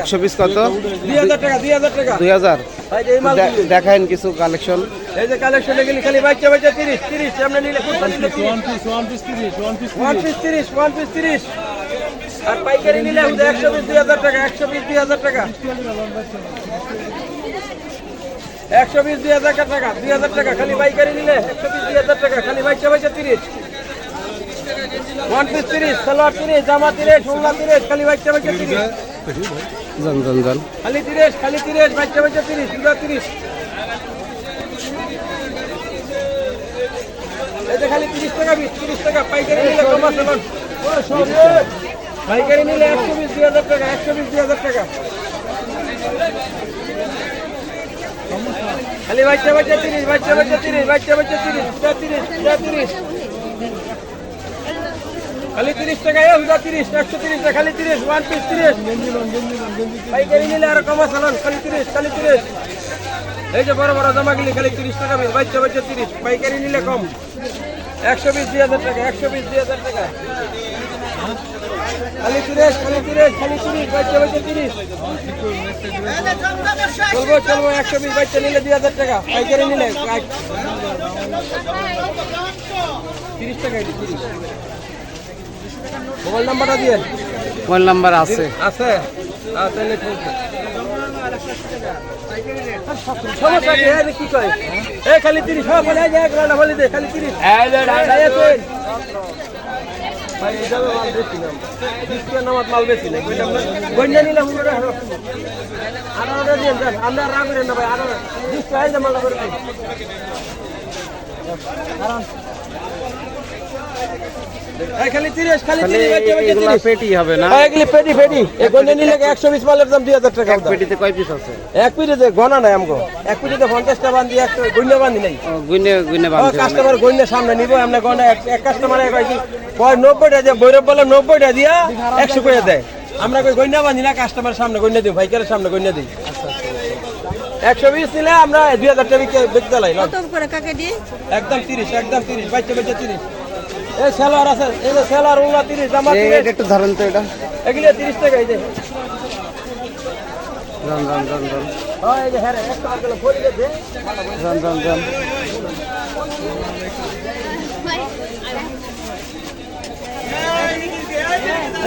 একশো পিস কত? দুই হাজার মাল কিছু কালেকশন এই যে কালেকশনে গেলি খালি বাচ্চা বাচ্চা তিরিশ তিরিশ নিলে তিরিশ ওয়ান পিস তিরিশ ওয়ান পিস তিরিশ। আর পাইকারি নিলে একশো পিস দুই হাজার টাকা একশো পিস দুই হাজার টাকা। একশো পিস দুই হাজার টাকা দুই হাজার টাকা খালি পাইকারি নিলে একশো পিস দুই হাজার টাকা খালি বাচ্চা বাচ্চা তিরিশ। ওয়ান পিস তিরিশ সালোয়ার তিরিশ জামা তিরিশ উল্লা তিরিশ খালি বাচ্চা বাচ্চা তিরিশ। খালি তিরিশ খালি তিরিশ বাচ্চা বাচ্চা তিরিশ দুটা তিরিশ। খালি তিরিশ টাকা বিশ, তিরিশ টাকা, পাইকারি নিলে কম পাইকারি নিলে একশো বিশ, দুই হাজার টাকা, একশো বিশ, দুই হাজার টাকা। খালি বাচ্চা বাচ্চা তিরিশ বাচ্চা বাচ্চা তিরিশ বাচ্চা বাচ্চা তিরিশ দুটা তিরিশ দুটা তিরিশ। খালি তিরিশ টাকা হুদা তিরিশ, একশো তিরিশ টাকা খালি তিরিশ ওয়ান পিস তিরিশ। পাইকারি নিলে আরও কম আছে খালি তিরিশ খালি তিরিশ। এই যে বড় বড় জামা গেলি খালি তিরিশ টাকা পিস বাচ্চা বাচ্চা তিরিশ, পাইকারি নিলে কম। একশো বিশ, দুই হাজার টাকা, একশো বিশ, দুই হাজার টাকা। খালি তিরিশ খালি তিরিশ খালি তিরিশ বাচ্চা বাচ্চা তিরিশ। চলবো চলবো, একশো বিশ বাচ্চা নিলে দুই হাজার টাকা, পাইকারি নিলে তিরিশ টাকা তিরিশ মোবাইল নাম্বারটা দিয়ে মোবাইল নাম্বার আছে। আছে? তাহলে খালি তিরিশ হ্যাঁ খালি তিরিশ। আমরা পেটি হবে না। এগুলি পেটি পেটি। এই নিলে একশো বিশ মালের দাম দুই হাজার টাকা পেটিতে কয় পিস আছে? এক পিটিতে গনা নাই আমগো। এক পিটিতে পঞ্চাশটা বান্ধি একটা গন্ডে বান্ধি নাই। ও, গুইনে গুইনে ও বানতে হবে। কাস্টমার গন্ডে সামনে নিব আমরা গন্ডা এক এক কয়েছি কয় নব্বইটা দিয়ে বৈরব বলে নব্বইটা দিয়া একশো করে দেয়। আমরা কই বান্ধি না কাস্টমার সামনে দিই ভাইকারের সামনে দিই। একশো বিশ নিলে আমরা দুই হাজার টাকা একদম তিরিশ একদম তিরিশ বাচ্চা বাচ্চা তিরিশ। এই সেলার আছে এই যে সেলার উল্লা তিরিশ জামা তিরিশ একটু ধরেন তো এটা। এগুলি তিরিশ টাকা এই যে। জন জন জন জন এই যে রে, একটা গেল ভরি দে। জন জন জন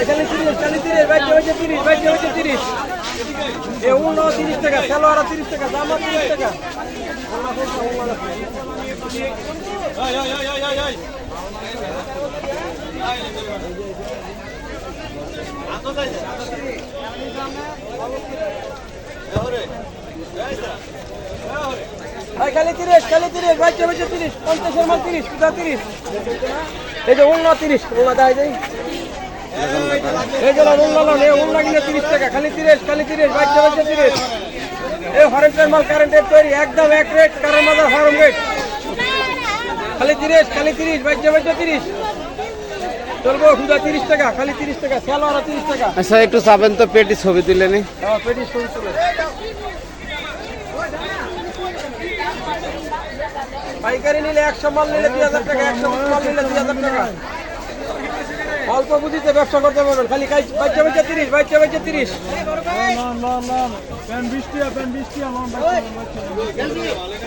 এখানে তিরিশ তিরিশ বাইশ তিরিশ বাইশ উন্ন তিরিশ টাকা সালোয়ার তিরিশ টাকা, জামা তিরিশ টাকা। এই খালি তিরিশ খালি তিরিশ বাইশ বাইশ তিরিশ, পঞ্চাশের মাল তিরিশ তিরিশ? এই যে উন্ন তিরিশ উন্ন দেয় এই যে উন্ন লোন এই উন্ন কিনে তিরিশ টাকা খালি তিরিশ খালি তিরিশ বাইশ বাইশ তিরিশ। এই হরেন্টের মাল কারেন্টের তৈরি একদম এক রেট কারণ মাদার হরম রেট খালি তিরিশ খালি তিরিশ বাইশ বাইশ তিরিশ। চলবো খুদা তিরিশ টাকা খালি তিরিশ টাকা স্যালোয়ার তিরিশ টাকা। আচ্ছা একটু চাবেন তো পেটি ছবি তুলে নি। হ্যাঁ পেটিস ছবি তুলে। পাইকারি নিলে একশো মাল নিলে দুই হাজার টাকা একশো মাল নিলে দুই হাজার টাকা। অল্প বুঝিতে ব্যবসা করতে পারবেন খালি বাচ্চা বাচ্চা তিরিশ বাচ্চা বাচ্চা তিরিশ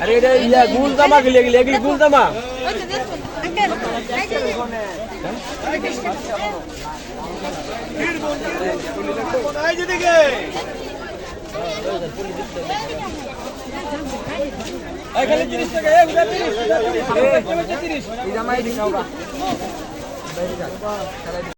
আরে এটা ইয়া গুল জামা গেলে এগুলি এগুলি গুল জামা এখানে তিরিশ টাকা তিরিশ তিরিশ Saya 来